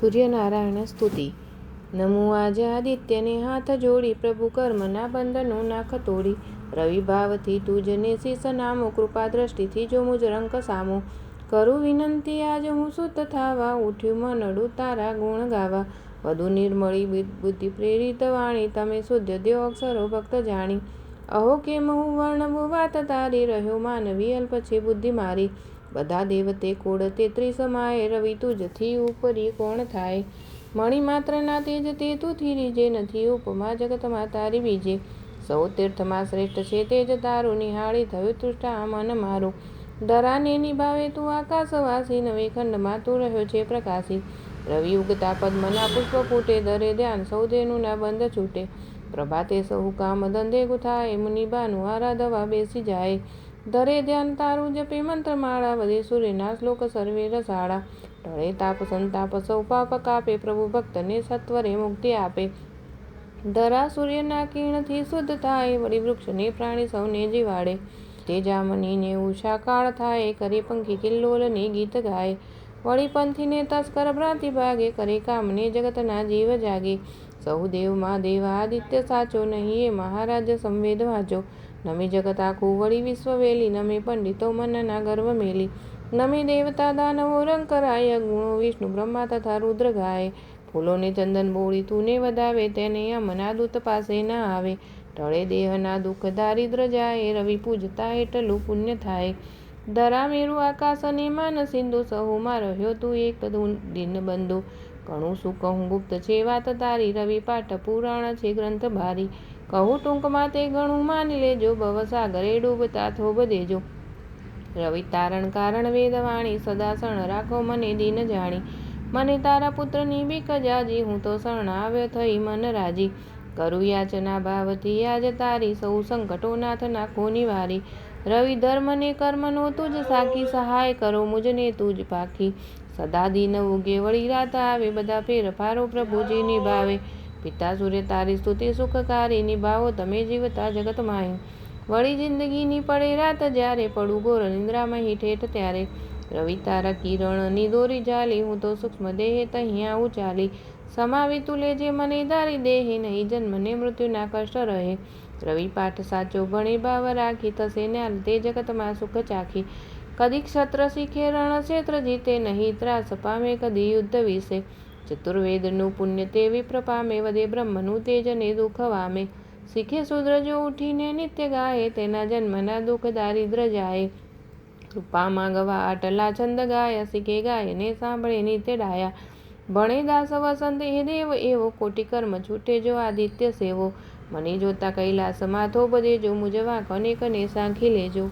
સૂર્યનારાયણ સ્તુતિ. નમો આજે આદિત્યને હાથ જોડી પ્રભુ કર્મના બંધનો નાખ તોડી. રવિ ભાવથી તુજને શીશ નામો, કૃપા દ્રષ્ટિથી જો મુજ રંક સામો. કરું વિનંતી આજ હું શુદ્ધ થાવા, ઉઠ્યું મનડું તારા ગુણ ગાવા. વધુ નિર્મળી બુદ્ધિ પ્રેરિત વાણી, તમે શુદ્ધ દ્યો અક્ષરો ભક્ત જાણી. અહો કેમ હું વર્ણવું વાત તારી, રહ્યો માનવી અલ્પ છે બુદ્ધિ મારી. બધા દેવતે કુળ તેત્રીસ માએ રવિ તુજથી ઉપરી કોણ થાય? મણિ માત્રના તેજ તે તુથી રીજે નથી ઉપમા જગતમાં તારી બીજે. સૌ તીર્થમાં શ્રેષ્ઠ છે તેજ તારું નિહાળી થયું તૃષ્ટા મન મારું. દરાને નિભાવે તું આકાશવાસી, નવે ખંડમાં તું રહ્યો છે પ્રકાશી. રવિ ઉગતા પદ્મના પુષ્પ ફૂટે, દરે ધ્યાન સૌ ના બંધ છૂટે. પ્રભાતે સહુ કામ ધંધે ગુથાય, મુનિબાનું આરાધવા બેસી જાય. ધરે ધ્યાન તારું જપે મંત્રમાળા વધે સૂર્યના શ્લોક સર્વે રસાળા. ટળે તાપ સંતાપ, સૌ પાપ કાપે, પ્રભુ ભક્તને સત્વરે મુક્તિ આપે. ધરા સૂર્યના કિરણથી શુદ્ધ થાય, વળી વૃક્ષને પ્રાણી સૌને જીવાડે. તેજામનીને ઉષા કાળ થાય, કરે પંખી કિલ્લોલની ગીત ગાય. વળી પંથીને તસ્કર ભ્રાંતિ ભાગે, કરે કામને જગતના જીવ જાગે. સૌ દેવમાં દેવા આદિત્ય સાચો નહીં, એ મહારાજ સંવેદ વાંચો. નમે જગત આખું વળી વિશ્વ વેલી, નમે પંડિતો મનના ગર્વ મેલી. નમી દેવતા દાનવો રંગ કરાય, ગુણો વિષ્ણુ બ્રહ્મા તથા રુદ્ર ગાય. ફૂલોને ચંદન બોળી તુને વધાવે, તેને યમના દૂત પાસે ના આવે. ટળે દેહના દુઃખ દારિદ્ર જાય, રવિ પૂજતા એટલું પુણ્ય થાય. ધરા મેરું આકાશ અને માન સિંધુ સહુમાં રહ્યો તું એક દિન બંધુ. ઘણું શું કહું ગુપ્ત છે વાત તારી, રવિ પાઠ પુરાણ છે ગ્રંથ ભારી. કહું ટૂંકમાં તે ઘણું માની લેજો, ભવસાગરે ડૂબતા થોબ દેજો. રવિ તારણ કારણ વેદવાણી સદા શરણ રાખો મને દીન જાણી. મને તારા પુત્રની બી કજાજી હું તો શરણાવ્ય થઈ મન રાજી. કરું યાચના ભાવથી આજ તારી, સૌ સંકટો નાથ નાખો નિવારી. રવિ ધર્મને કર્મનો તુજ સાખી, સહાય કરો મુજને તુજ પાખી. સદા દિન ઉગે, વળી રાત આવે, બધા ફેરફારો પ્રભુજી નિભાવે. પિતા સૂર્ય તારી સ્તુતિ સુખકારી નિભાવો, તમે જીવતા જગતમાં વળી જિંદગીની પડે રાત જ્યારે પડું ગોર નિંદ્રામાં ઠેઠ ત્યારે. રવિ તારા કિરણની દોરી જાલી હું તો સૂક્ષ્મ દેહે તહિયા ઉચાલી. સમાવી તું લેજે મને દારી દેહે નહીં જન્મને મૃત્યુના કષ્ટ રહે. રવિ પાઠ સાચો ભણી ભાવ રાખી, થશે ન્યાલ તે જગતમાં સુખ ચાખી. કદી ક્ષત્ર શીખે રણ ક્ષેત્ર જીતે, નહીં ત્રાસ પામે, કદી યુદ્ધ વિશે. ચતુર્વેદનું પુણ્ય તે વિપ્ર વધે બ્રહ્મનું તેજને દુઃખ વામે શીખે શુદ્ર જો ઉઠીને નિત્ય ગાય તેના જન્મના દુઃખ દારિદ્ર જાય કૃપામાં ગવા આટલા છંદ ગાયા શીખે ગાય ને સાંભળે નિત્ય ડાયા ભણે દાસ વસંત હે દેવ એવો કોટી કર્મ છૂટે જો આદિત્ય સેવો મને જોતા કૈલાસમાં બધે જો મુજવા કને કને સાંખી લેજો